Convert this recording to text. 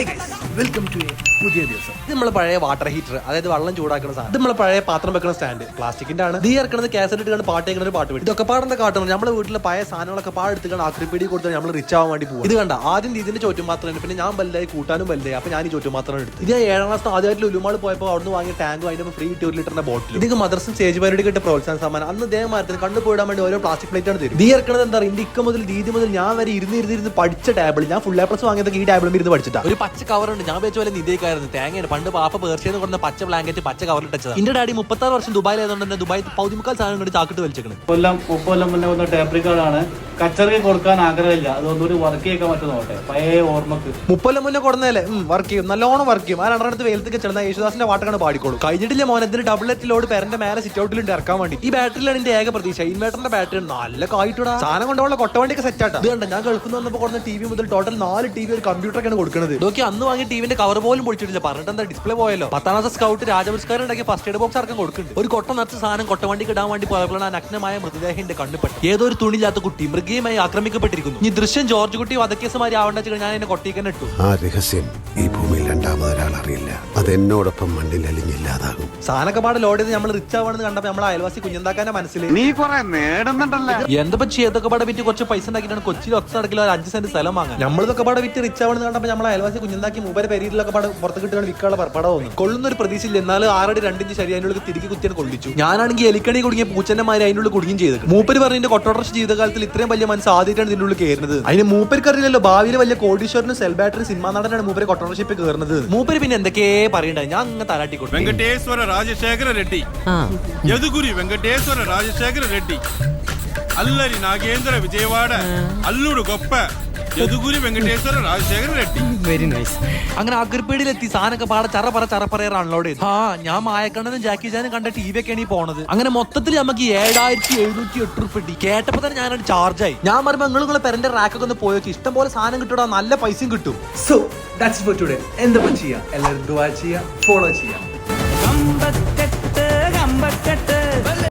Hi guys welcome to പുതിയ ദിവസം. ഇത് നമ്മളെ പഴയ വാട്ടർ ഹീറ്റർ അതായത് വെള്ളം ചൂടാക്കുന്ന സാധനം. ഇത് നമ്മളെ പഴയ പാത്രം വെക്കുന്ന സ്റ്റാൻഡ് പ്ലാസ്റ്റിക്കിന്റെ ആണ് തീ ഇറക്കുന്നത് കാസറ്റ് ഇട്ടുകൊണ്ട് പാട്ട് ഒരു പാട്ട് വേണ്ടി ഇതൊക്കെ പാടുന്ന കാട്ടുന്നത് നമ്മുടെ വീട്ടിലെ പഴയ സാധനങ്ങളൊക്കെ പാടെടുത്തുകൊണ്ട് ആക്രിപ്പീടി കൊടുത്ത് നമ്മൾ റിച്ച് ആവാൻ വേണ്ടി പോകും ഇത് കണ്ട ആദ്യം ഇതിന്റെ ചോറ്റും മാത്രമാണ് പിന്നെ ഞാൻ വലുതായി കൂട്ടാനും വലുതായി അപ്പൊ ഞാൻ ഈ ചോറ്റും മാത്രം എടുത്തു ഇത് ഏഴാം ക്ലാസ് ആദ്യമായിട്ട് ലുലുമാൾ പോയപ്പോൾ അവിടുന്ന് വാങ്ങിയ ടാങ്കും അതിന്റെ ഫ്രീ ടു ലിറ്ററിന്റെ ബോട്ടിൽ ഇതിന് മദ്രസും സ്റ്റേജ് പരിപാടി കിട്ടിയ പ്രോത്സാഹന സമ്മാനം അന്ന് ദേഹമാരത്തിന് കണ്ടു പോയിടാൻ വേണ്ടി ഓരോ പ്ലാസ്റ്റിക് പ്ലേറ്റ് ആണ് തരും തീ ഇറക്കുന്നത് എന്താ ഇക്ക മുതൽ ദീദി മുതൽ ഞാൻ വരെ ഇരുന്ന് ഇരുന്ന് പഠിച്ച ടേബിൾ ഞാൻ ഫുൾ എ പ്ലസ് വാങ്ങിയതൊക്കെ ഈ ടേബിളും ഇരുന്ന് പഠിച്ചിട്ടാണ് ഒരു പച്ച കവറുണ്ട് ഉണ്ട്. ഞാൻ വെച്ച പോലെ നിധിക്കായിരുന്നു തേങ്ങയാണ്. പണ്ട് പാപ്പ പേർച്ചയെന്ന് കൊടുത്ത പച്ച ബ്ലാങ്കറ്റ് പച്ച കവറിൽ ഇട്ടത് എന്റെ ഡാഡി മുപ്പത്താറ് വർഷം ദുബായിലായതുകൊണ്ട് തന്നെ ദുബായ് പൗതിമുക്കാൽ സാധനം കൊണ്ട് ചാക്കിട്ട് വലിച്ചേക്കണ്. കൊല്ലം മുപ്പത് കൊല്ലം മുന്നേ വന്ന ടേപ്പ് റിക്കാർഡാണ് കച്ചറക്ക് കൊടുക്കാൻ ആഗ്രഹമില്ല. അത് ഒന്നുകൂടി വർക്ക് ചെയ്യാൻ പറ്റും നോട്ടെ പഴയ ഓർമ്മക്ക്. മുപ്പല്ലം മുന്നേ കൊടുന്നല്ലേ വർക്ക് ചെയ്യും. നല്ലോണം വർക്ക് ചെയ്യും. ആ രണ്ടടുത്ത് വെയിലത്തേക്ക് ചെന്ന യേശുദാസിന്റെ പാട്ടാണ് പാടിക്കോളൂ. കഴിഞ്ഞിട്ടില്ല മോനെ എന്തിന് ഡബിൾ ലോഡ് പേരന്റെ മേലെ സിറ്റ് ഔട്ടിൽ ഇറക്കാൻ വേണ്ടി. ഈ ബാറ്ററിയിലാണ് എന്റെ ഏക പ്രതീക്ഷ. ഇൻവേർട്ടറിന്റെ ബാറ്ററി നല്ല കായിട്ടാ സാധനം കൊണ്ടുള്ള കൊട്ടവണ്ടിക്ക് സെറ്റ് ആട്ടാ. ഇത് കണ്ട ഞാൻ കേൾക്കുന്ന വന്നപ്പോൾ കൊടുത്ത ടി വി മുതൽ ടോട്ടൽ നാല് ടി വി ഒരു കമ്പ്യൂട്ടറൊക്കെയാണ് കൊടുക്കുന്നത് നോക്കി അന്ന് വാങ്ങിയ ടിവിന്റെ കവർ പോലും പൊളിച്ചിട്ടില്ല. പറഞ്ഞിട്ട് എന്താ ഡിസ്പ്ലേ പോയല്ലോ? പത്താം ക്ലാസ് സ്കൗട്ട് രാജപുരസ്കാരം ഉണ്ടാക്കിയ ഫസ്റ്റ് എയ്ഡ് ബോക്സ് അടക്കം കൊടുക്കുന്നുണ്ട്. ഒരു കൊട്ട നിറച്ച് സാധനം കൊട്ടവണ്ടിക്ക് ഇടാൻ വേണ്ടി പോയപ്പോഴാണ് നഗ്നമായ മൃതദേഹന്റെ ഏതൊരു ഏതോ ഒരു തുണിയില്ലാത്ത കുട്ടി മൃഗീയമായി ആക്രമിക്കപ്പെട്ടിരിക്കുന്നു. ഈ ദൃശ്യം ജോർജ് കുട്ടി വധക്കേസുമാരി ആവേണ്ട ഞാൻ എന്നെ കൊട്ടിക്കന്നെ ഇട്ടു. ആ രഹസ്യം ഈ ഭൂമിയിൽ രണ്ടാമതൊരാൾ അറിയില്ല. അതെന്നോടൊപ്പം മണ്ണിൽ അലിഞ്ഞില്ലാതാകും. സാധനൊക്കെ പാടെ ലോഡ് ചെയ്ത് നമ്മൾ റിച്ച് ആവണെന്ന് കണ്ടപ്പോ നമ്മളെ അയൽവാസി കുഞ്ഞന്താക്കാന്റെ മനസ്സിൽ നീ കൊറേ നേടുന്നുണ്ടല്ലോ? എന്താ ചെയ്തൊക്കെ പാടെ വിറ്റ് കുറച്ച് പൈസ ഉണ്ടാക്കിയിട്ടാണ് കൊച്ചിയിൽ ഒത്ത നടക്കില്ല ഒരു അഞ്ച് സെന്റ് സ്ഥലം വാങ്ങാൻ? നമ്മളിതൊക്കെ പാടെ വിറ്റ് റിച്ച് ആവണെന്ന് കണ്ടപ്പോ നമ്മളെ അയൽവാസി കുഞ്ഞന്താക്കി മൂപ്പരെ പെരീരിലൊക്കെ പാടെ പുറത്ത് കിട്ടുകയാണ് വിൽക്കാനുള്ള പട തോന്നുന്നു കൊള്ളുന്ന ഒരു പ്രതീക്ഷയില്ല. എന്നാലും ആറടി രണ്ടിഞ്ച് ശരി അതിനുള്ളിൽ തിരികെ കുത്തിയാണ് കൊള്ളിച്ചു. ഞാനാണെങ്കിൽ എലിക്കണി കുടുങ്ങിയ പൂച്ചന്മാരെ അതിനുള്ളിൽ കുടുങ്ങിയും ചെയ്തു മൂപ്പര് പറഞ്ഞ കൊട്ടോട്ടർഷ ജീവിതകാലത്തിൽ ഇത്രയും വലിയ മനസ്സാദ്യമായിട്ടാണ് ഇതിന്റെ ഉള്ളിൽ കയറുന്നത്. അതിന് മൂപ്പർക്കറിയില്ലല്ലോ ഭാവിയിൽ വലിയ കോടീശ്വരനും സെൽ ബാറ്ററി സിനിമ നടനാണ് മൂപ്പര് കൊട്ടോണർഷിപ്പ് കയറുന്നത്. മൂപ്പര് പിന്നെ എന്തൊക്കെ പറയണ്ട ഞാൻ അങ്ങ് തലാട്ടി കൊടുക്കും വെങ്കടേശ്വര രാജശേഖര റെഡ്ഡി. വെങ്കടേശ്വര രാജശേഖര റെഡ്ഡി. అల్లరి నాగేంద్ర విజయవాడ అల్లుడు గొప్ప యదుగురి వెంకటేశ్వర రాజశేఖర రెడ్డి വെരി നൈസ് അങ്ങനെ അഗർപേടിയിലെത്തി സാധനമൊക്കെ പാടെ ചറപറ ചറപ്പറ അൺലോഡ് ചെയ്തു ആ ഞാൻ മായക്കണ്ണനും ജാക്കി ജാനും കണ്ട ടി വി ഒക്കെയാണ് ഈ പോണത് അങ്ങനെ മൊത്തത്തിൽ നമുക്ക് ഏഴായിരത്തി എഴുന്നൂറ്റി എട്ട് റുപ്യ കിട്ടി കേട്ടപ്പോ തന്നെ ഞാനൊരു ചാർജ് ആയി ഞാൻ പറയുമ്പോൾ നിങ്ങൾ നിങ്ങളെ പെരന്റെ റാക്കൊക്കെ ഒന്ന് പോയോക്കി ഇഷ്ടം പോലെ സാധനം കിട്ടൂടാ നല്ല പൈസയും കിട്ടും സോ ദാറ്റ്സ് ഫോർ ടുഡേ എന്താ ചെയ്യാ എല്ലാവരും ദുവാ ചെയ്യാ ഫോളോ ചെയ്യാം